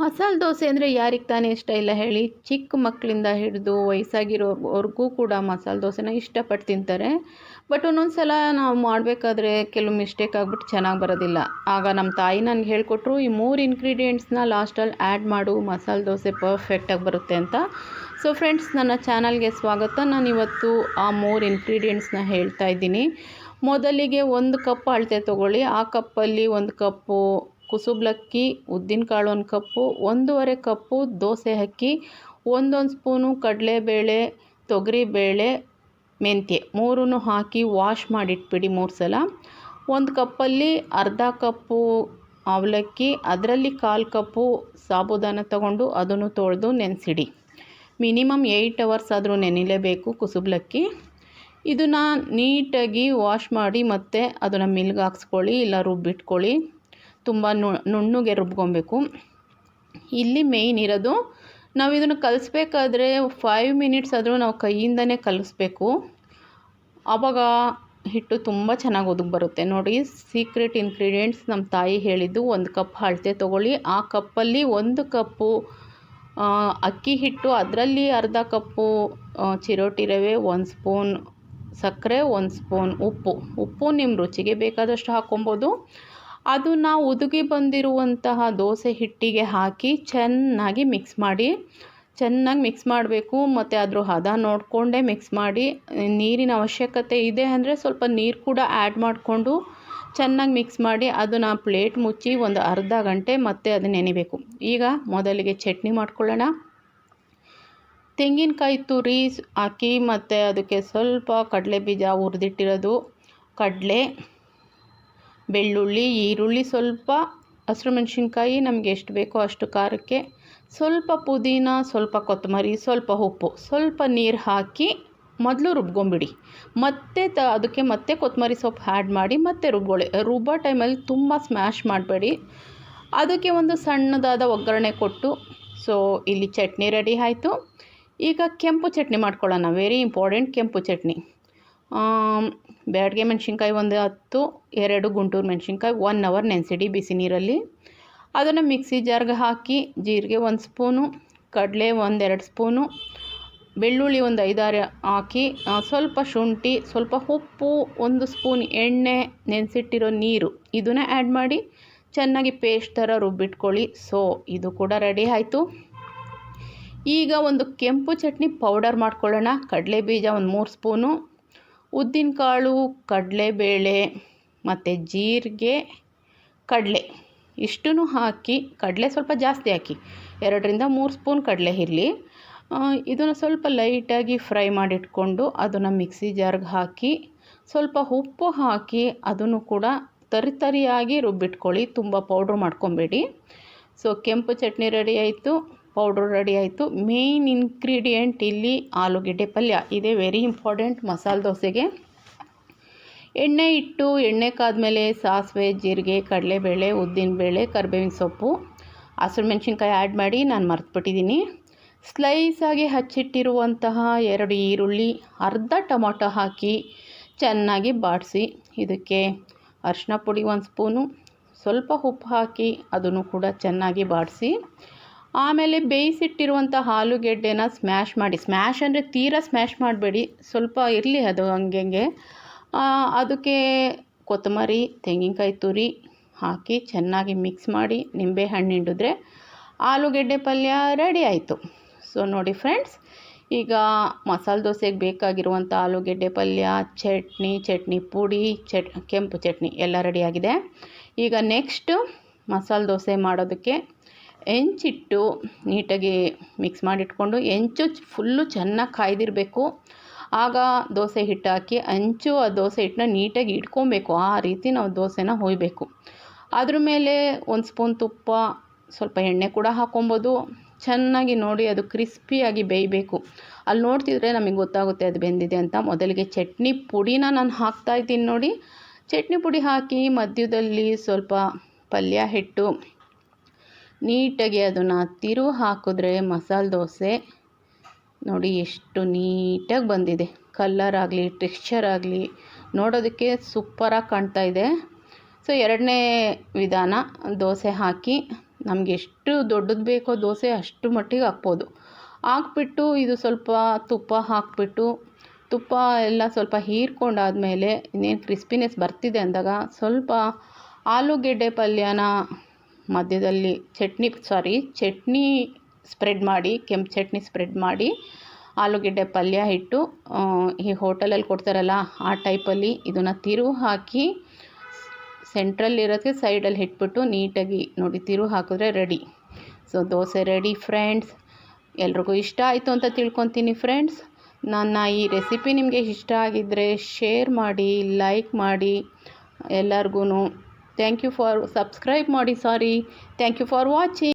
ಮಸಾಲೆ ದೋಸೆ ಅಂದರೆ ಯಾರಿಗೆ ತಾನೇ ಇಷ್ಟ ಇಲ್ಲ ಹೇಳಿ. ಚಿಕ್ಕ ಮಕ್ಕಳಿಂದ ಹಿಡಿದು ವಯಸ್ಸಾಗಿರೋವರೆಗೂ ಕೂಡ ಮಸಾಲೆ ದೋಸೆನ ಇಷ್ಟಪಟ್ಟು ತಿಂತಾರೆ. ಬಟ್ ಒಂದೊಂದು ಸಲ ನಾವು ಮಾಡಬೇಕಾದ್ರೆ ಕೆಲವು ಮಿಸ್ಟೇಕ್ ಆಗಿಬಿಟ್ಟು ಚೆನ್ನಾಗಿ ಬರೋದಿಲ್ಲ. ಆಗ ನಮ್ಮ ತಾಯಿ ನನಗೆ ಹೇಳಿಕೊಟ್ರು, ಈ ಮೂರು ಇಂಗ್ರೀಡಿಯೆಂಟ್ಸ್ನ ಲಾಸ್ಟಲ್ಲಿ ಆ್ಯಡ್ ಮಾಡು, ಮಸಾಲೆ ದೋಸೆ ಪರ್ಫೆಕ್ಟಾಗಿ ಬರುತ್ತೆ ಅಂತ. ಸೊ ಫ್ರೆಂಡ್ಸ್ ನನ್ನ ಚಾನಲ್ಗೆ ಸ್ವಾಗತ. ನಾನು ಇವತ್ತು ಆ ಮೂರು ಇಂಗ್ರೀಡಿಯೆಂಟ್ಸ್ನ ಹೇಳ್ತಾ ಇದ್ದೀನಿ. ಮೊದಲಿಗೆ ಒಂದು ಕಪ್ ಅಳತೆ ತೊಗೊಳ್ಳಿ. ಆ ಕಪ್ಪಲ್ಲಿ ಒಂದು ಕಪ್ಪು ಕುಸುಬ್ಲಕ್ಕಿ ಉದ್ದಿನಕಾಳು ಒಂದು ಕಪ್ಪು, ಒಂದೂವರೆ ಕಪ್ಪು ದೋಸೆ ಅಕ್ಕಿ, ಒಂದೊಂದು ಸ್ಪೂನು ಕಡಲೆಬೇಳೆ ತೊಗರಿಬೇಳೆ ಮೆಂತ್ಯ ಮೂರೂ ಹಾಕಿ ವಾಶ್ ಮಾಡಿಟ್ಬಿಡಿ ಮೂರು ಸಲ. ಒಂದು ಕಪ್ಪಲ್ಲಿ ಅರ್ಧ ಕಪ್ಪು ಅವಲಕ್ಕಿ, ಅದರಲ್ಲಿ ಕಾಲು ಕಪ್ಪು ಸಾಬುದಾನ ತಗೊಂಡು ಅದನ್ನು ತೊಳೆದು ನೆನೆಸಿಡಿ. ಮಿನಿಮಮ್ ಏಯ್ಟ್ ಅವರ್ಸ್ ಆದರೂ ನೆನಿಲೇಬೇಕು ಕುಸುಬ್ಲಕ್ಕಿ. ಇದನ್ನು ನೀಟಾಗಿ ವಾಶ್ ಮಾಡಿ ಮತ್ತು ಅದನ್ನು ಮಿಲ್ಗೆ ಹಾಕ್ಸ್ಕೊಳ್ಳಿ, ಇಲ್ಲ ರುಬ್ಬಿಟ್ಕೊಳ್ಳಿ. ತುಂಬ ನುಣ್ಣಗೆ ರುಬ್ಕೊಬೇಕು. ಇಲ್ಲಿ ಮೇಯ್ನ್ ಇರೋದು, ನಾವು ಇದನ್ನು ಕಲಿಸ್ಬೇಕಾದ್ರೆ ಫೈವ್ ಮಿನಿಟ್ಸ್ ಆದರೂ ನಾವು ಕೈಯಿಂದನೇ ಕಲಿಸ್ಬೇಕು. ಆವಾಗ ಹಿಟ್ಟು ತುಂಬ ಚೆನ್ನಾಗಿ ಒದಗಿ ಬರುತ್ತೆ. ನೋಡಿ ಸೀಕ್ರೆಟ್ ಇನ್ಗ್ರೀಡಿಯೆಂಟ್ಸ್ ನಮ್ಮ ತಾಯಿ ಹೇಳಿದ್ದು, ಒಂದು ಕಪ್ ಅಳತೆ ತೊಗೊಳ್ಳಿ. ಆ ಕಪ್ಪಲ್ಲಿ ಒಂದು ಕಪ್ಪು ಅಕ್ಕಿ ಹಿಟ್ಟು, ಅದರಲ್ಲಿ ಅರ್ಧ ಕಪ್ಪು ಚಿರೋಟಿ ರವೆ, ಒಂದು ಸ್ಪೂನ್ ಸಕ್ಕರೆ, ಒಂದು ಸ್ಪೂನ್ ಉಪ್ಪು. ಉಪ್ಪು ನಿಮ್ಮ ರುಚಿಗೆ ಬೇಕಾದಷ್ಟು ಹಾಕ್ಕೊಬೋದು. ಅದನ್ನು ಉದುಗಿ ಬಂದಿರುವಂತಹ ದೋಸೆ ಹಿಟ್ಟಿಗೆ ಹಾಕಿ ಚೆನ್ನಾಗಿ ಮಿಕ್ಸ್ ಮಾಡಿ, ಚೆನ್ನಾಗಿ ಮಿಕ್ಸ್ ಮಾಡಬೇಕು. ಮತ್ತು ಅದ್ರ ಹದ ನೋಡಿಕೊಂಡೇ ಮಿಕ್ಸ್ ಮಾಡಿ. ನೀರಿನ ಅವಶ್ಯಕತೆ ಇದೆ ಅಂದರೆ ಸ್ವಲ್ಪ ನೀರು ಕೂಡ ಆ್ಯಡ್ ಮಾಡಿಕೊಂಡು ಚೆನ್ನಾಗಿ ಮಿಕ್ಸ್ ಮಾಡಿ ಅದನ್ನು ಪ್ಲೇಟ್ ಮುಚ್ಚಿ ಒಂದು ಅರ್ಧ ಗಂಟೆ ಮತ್ತೆ ಅದು ನೆನಿಬೇಕು ಈಗ ಮೊದಲಿಗೆ ಚಟ್ನಿ ಮಾಡ್ಕೊಳ್ಳೋಣ. ತೆಂಗಿನಕಾಯಿ ತುರಿ ಹಾಕಿ ಮತ್ತು ಅದಕ್ಕೆ ಸ್ವಲ್ಪ ಕಡಲೆ ಬೀಜ ಹುರಿದಿಟ್ಟಿರೋದು. ಕಡಲೆ ಬೆಳ್ಳುಳ್ಳಿ, ಈರುಳ್ಳಿ ಸ್ವಲ್ಪ, ಹಸಿರು ಮೆಣಸಿನ್ಕಾಯಿ ನಮಗೆ ಎಷ್ಟು ಬೇಕೋ ಅಷ್ಟು ಖಾರಕ್ಕೆ, ಸ್ವಲ್ಪ ಪುದೀನ, ಸ್ವಲ್ಪ ಕೊತ್ತಂಬರಿ, ಸ್ವಲ್ಪ ಉಪ್ಪು, ಸ್ವಲ್ಪ ನೀರು ಹಾಕಿ ಮೊದಲು ರುಬ್ಕೊಂಬಿಡಿ. ಮತ್ತೆ ತ, ಅದಕ್ಕೆ ಮತ್ತೆ ಕೊತ್ತಂಬರಿ ಸೊಪ್ಪು ಆ್ಯಡ್ ಮಾಡಿ ಮತ್ತೆ ರುಬ್ಕೊಳ್ಳಿ. ರುಬ್ಬೋ ಟೈಮಲ್ಲಿ ತುಂಬ ಸ್ಮ್ಯಾಶ್ ಮಾಡಬೇಡಿ. ಅದಕ್ಕೆ ಒಂದು ಸಣ್ಣದಾದ ಒಗ್ಗರಣೆ ಕೊಟ್ಟು ಸೊ ಇಲ್ಲಿ ಚಟ್ನಿ ರೆಡಿ ಆಯಿತು. ಈಗ ಕೆಂಪು ಚಟ್ನಿ ಮಾಡ್ಕೊಳ್ಳೋಣ. ವೆರಿ ಇಂಪಾರ್ಟೆಂಟ್ ಕೆಂಪು ಚಟ್ನಿ. ಬ್ಯಾಡಗೆ ಮೆಣಸಿನ್ಕಾಯಿ ಒಂದು ಹತ್ತು, ಎರಡು ಗುಂಟೂರು ಮೆಣಸಿನ್ಕಾಯಿ ಒನ್ ಅವರ್ ನೆನೆಸಿಡಿ ಬಿಸಿ ನೀರಲ್ಲಿ. ಅದನ್ನು ಮಿಕ್ಸಿ ಜಾರ್ಗೆ ಹಾಕಿ ಜೀರಿಗೆ ಒಂದು ಸ್ಪೂನು, ಕಡಲೆ ಒಂದೆರಡು ಸ್ಪೂನು, ಬೆಳ್ಳುಳ್ಳಿ ಒಂದು ಐದಾರು ಹಾಕಿ ಸ್ವಲ್ಪ ಶುಂಠಿ, ಸ್ವಲ್ಪ ಉಪ್ಪು, ಒಂದು ಸ್ಪೂನ್ ಎಣ್ಣೆ ನೆನೆಸಿಟ್ಟಿರೋ ನೀರು ಇದನ್ನ ಆ್ಯಡ್ ಮಾಡಿ ಚೆನ್ನಾಗಿ ಪೇಸ್ಟ್ ಥರ ರುಬ್ಬಿಟ್ಕೊಳ್ಳಿ. ಸೊ ಇದು ಕೂಡ ರೆಡಿ ಆಯಿತು. ಈಗ ಒಂದು ಕೆಂಪು ಚಟ್ನಿ ಪೌಡರ್ ಮಾಡ್ಕೊಳ್ಳೋಣ. ಕಡಲೆ ಬೀಜ ಒಂದು ಮೂರು ಸ್ಪೂನು ಉದ್ದಿನಕಾಳು ಕಡಲೆಬೇಳೆ ಮತ್ತು ಜೀರಿಗೆ, ಕಡಲೆ. ಇಷ್ಟೂ ಹಾಕಿ, ಕಡಲೆ ಸ್ವಲ್ಪ ಜಾಸ್ತಿ ಹಾಕಿ. ಎರಡರಿಂದ ಮೂರು ಸ್ಪೂನ್ ಕಡಲೆ ಇರಲಿ. ಇದನ್ನು ಸ್ವಲ್ಪ ಲೈಟಾಗಿ ಫ್ರೈ ಮಾಡಿಟ್ಕೊಂಡು ಅದನ್ನು ಮಿಕ್ಸಿ ಜಾರ್ಗೆ ಹಾಕಿ, ಸ್ವಲ್ಪ ಉಪ್ಪು ಹಾಕಿ ಅದನ್ನು ಕೂಡ ತರಿ ತರಿಯಾಗಿ ರುಬ್ಬಿಟ್ಕೊಳ್ಳಿ. ತುಂಬ ಪೌಡ್ರ್ ಮಾಡ್ಕೊಬೇಡಿ. ಸೊ, ಕೆಂಪು ಚಟ್ನಿ ರೆಡಿ ಆಯಿತು. ಪೌಡ್ರ್ ರೆಡಿ ಆಯಿತು. ಮೇಯ್ನ್ ಇನ್ಗ್ರೀಡಿಯೆಂಟ್ ಇಲ್ಲಿ ಆಲೂಗೆಡ್ಡೆ ಪಲ್ಯ. ಇದೇ ವೆರಿ ಇಂಪಾರ್ಟೆಂಟ್ ಮಸಾಲೆ ದೋಸೆಗೆ. ಎಣ್ಣೆ ಇಟ್ಟು ಎಣ್ಣೆ ಕಾದ್ಮೇಲೆ ಸಾಸಿವೆ, ಜೀರಿಗೆ, ಕಡಲೆಬೇಳೆ ಉದ್ದಿನಬೇಳೆ ಕರಿಬೇವಿನ ಸೊಪ್ಪು, ಹಸಿರು ಮೆಣಸಿನ್ಕಾಯಿ ಆ್ಯಡ್ ಮಾಡಿ ನಾನು ಮರ್ತುಬಿಟ್ಟಿದ್ದೀನಿ ಸ್ಲೈಸಾಗಿ ಹಚ್ಚಿಟ್ಟಿರುವಂತಹ ಎರಡು ಈರುಳ್ಳಿ, ಅರ್ಧ ಟೊಮೊಟೊ ಹಾಕಿ ಚೆನ್ನಾಗಿ ಬಾಡಿಸಿ. ಇದಕ್ಕೆ ಅರಿಶಿನ ಪುಡಿ ಒಂದು ಸ್ಪೂನು. ಸ್ವಲ್ಪ ಉಪ್ಪು ಹಾಕಿ ಅದನ್ನು ಕೂಡ ಚೆನ್ನಾಗಿ ಬಾಡಿಸಿ. ಆಮೇಲೆ ಬೇಯಿಸಿಟ್ಟಿರುವಂಥ ಆಲೂಗೆಡ್ಡೆನ ಸ್ಮ್ಯಾಶ್ ಮಾಡಿ. ಸ್ಮ್ಯಾಶ್ ಅಂದರೆ ತೀರಾ ಸ್ಮ್ಯಾಶ್ ಮಾಡಬೇಡಿ. ಸ್ವಲ್ಪ ಇರಲಿ ಅದು ಹಂಗೆ ಹಂಗೆ. ಅದಕ್ಕೆ ಕೊತ್ತಂಬರಿ, ತೆಂಗಿನಕಾಯಿ ತುರಿ ಹಾಕಿ ಚೆನ್ನಾಗಿ ಮಿಕ್ಸ್ ಮಾಡಿ ನಿಂಬೆ ಹಣ್ಣು ಹಿಂಡಿದ್ರೆ ಆಲೂಗೆಡ್ಡೆ ಪಲ್ಯ ರೆಡಿ ಆಯಿತು. ಸೊ ನೋಡಿ ಫ್ರೆಂಡ್ಸ್ ಈಗ ಮಸಾಲೆ ದೋಸೆಗೆ ಬೇಕಾಗಿರುವಂಥ ಆಲೂಗೆಡ್ಡೆ ಪಲ್ಯ, ಚಟ್ನಿ ಚಟ್ನಿ ಪುಡಿ, ಚಟ್, ಕೆಂಪು ಚಟ್ನಿ ಎಲ್ಲ ರೆಡಿಯಾಗಿದೆ ಈಗ ನೆಕ್ಸ್ಟು ಮಸಾಲೆ ದೋಸೆ ಮಾಡೋದಕ್ಕೆ ಹೆಂಚಿಟ್ಟು ನೀಟಾಗಿ ಮಿಕ್ಸ್ ಮಾಡಿಟ್ಕೊಂಡು ಹೆಂಚು ಫುಲ್ಲು ಚೆನ್ನಾಗಿ ಕಾಯ್ದಿರಬೇಕು. ಆಗ ದೋಸೆ ಹಿಟ್ಟು ಹಾಕಿ ಹಂಚು ಆ ದೋಸೆ ಹಿಟ್ಟನ್ನ ನೀಟಾಗಿ ಇಟ್ಕೊಬೇಕು. ಆ ರೀತಿ ನಾವು ದೋಸೆನ ಹೊಯ್ಬೇಕು. ಅದ್ರ ಮೇಲೆ ಒಂದು ಸ್ಪೂನ್ ತುಪ್ಪ, ಸ್ವಲ್ಪ ಎಣ್ಣೆ ಕೂಡ ಹಾಕ್ಕೊಬೋದು. ಚೆನ್ನಾಗಿ ನೋಡಿ ಅದು ಕ್ರಿಸ್ಪಿಯಾಗಿ ಬೇಯಬೇಕು. ಅಲ್ಲಿ ನೋಡ್ತಿದ್ರೆ ನಮಗೆ ಗೊತ್ತಾಗುತ್ತೆ ಅದು ಬೆಂದಿದೆ ಅಂತ. ಮೊದಲಿಗೆ ಚಟ್ನಿ ಪುಡಿನ ನಾನು ಹಾಕ್ತಾಯಿದ್ದೀನಿ ನೋಡಿ. ಚಟ್ನಿ ಪುಡಿ ಹಾಕಿ ಮಧ್ಯದಲ್ಲಿ ಸ್ವಲ್ಪ ಪಲ್ಯ, ಹಿಟ್ಟು ನೀಟಾಗಿ ಅದನ್ನು ತಿರು ಹಾಕಿದ್ರೆ ಮಸಾಲೆ ದೋಸೆ. ನೋಡಿ ಎಷ್ಟು ನೀಟಾಗಿ ಬಂದಿದೆ. ಕಲ್ಲರ್ ಆಗಲಿ ಟೆಕ್ಸ್ಚರ್ ಆಗಲಿ ನೋಡೋದಕ್ಕೆ ಸೂಪರಾಗಿ ಕಾಣ್ತಾ ಇದೆ. ಸೊ ಎರಡನೇ ವಿಧಾನ, ದೋಸೆ ಹಾಕಿ. ನಮಗೆ ಎಷ್ಟು ದೊಡ್ಡದು ಬೇಕೋ ದೋಸೆ ಅಷ್ಟು ಮಟ್ಟಿಗೆ ಹಾಕ್ಬೋದು. ಹಾಕ್ಬಿಟ್ಟು ಇದು ಸ್ವಲ್ಪ ತುಪ್ಪ ಹಾಕಿಬಿಟ್ಟು, ತುಪ್ಪ ಎಲ್ಲ ಸ್ವಲ್ಪ ಹೀರ್ಕೊಂಡಾದಮೇಲೆ ಇನ್ನೇನು ಕ್ರಿಸ್ಪಿನೆಸ್ ಬರ್ತಿದೆ ಅಂದಾಗ ಸ್ವಲ್ಪ ಆಲೂಗೆಡ್ಡೆ ಪಲ್ಯನ ಮಧ್ಯದಲ್ಲಿ ಚಟ್ನಿ ಸಾರಿ ಚಟ್ನಿ ಸ್ಪ್ರೆಡ್ ಮಾಡಿ, ಕೆಂಪು ಚಟ್ನಿ ಸ್ಪ್ರೆಡ್ ಮಾಡಿ, ಆಲೂಗೆಡ್ಡೆ ಪಲ್ಯ ಇಟ್ಟು ಈ ಹೋಟೆಲಲ್ಲಿ ಕೊಡ್ತಾರಲ್ಲ, ಆ ಟೈಪಲ್ಲಿ ಇದನ್ನು ತಿರುವು ಹಾಕಿ ಸೆಂಟ್ರಲ್ಲಿರೋದಕ್ಕೆ ಸೈಡಲ್ಲಿ ಇಟ್ಬಿಟ್ಟು ನೀಟಾಗಿ ನೋಡಿ ತಿರುವು ಹಾಕಿದ್ರೆ ready so dosa ready friends ಎಲ್ರಿಗೂ ಇಷ್ಟ ಆಯಿತು ಅಂತ ತಿಳ್ಕೊತೀನಿ ಫ್ರೆಂಡ್ಸ್ ನನ್ನ ಈ ರೆಸಿಪಿ ನಿಮಗೆ ಇಷ್ಟ ಆಗಿದ್ದರೆ ಶೇರ್ ಮಾಡಿ ಲೈಕ್ ಮಾಡಿ ಎಲ್ಲರಿಗೂ ಥ್ಯಾಂಕ್ ಯು ಫಾರ್ ಸಬ್ಸ್ಕ್ರೈಬ್ ಮಾಡಿ sorry thank you for watching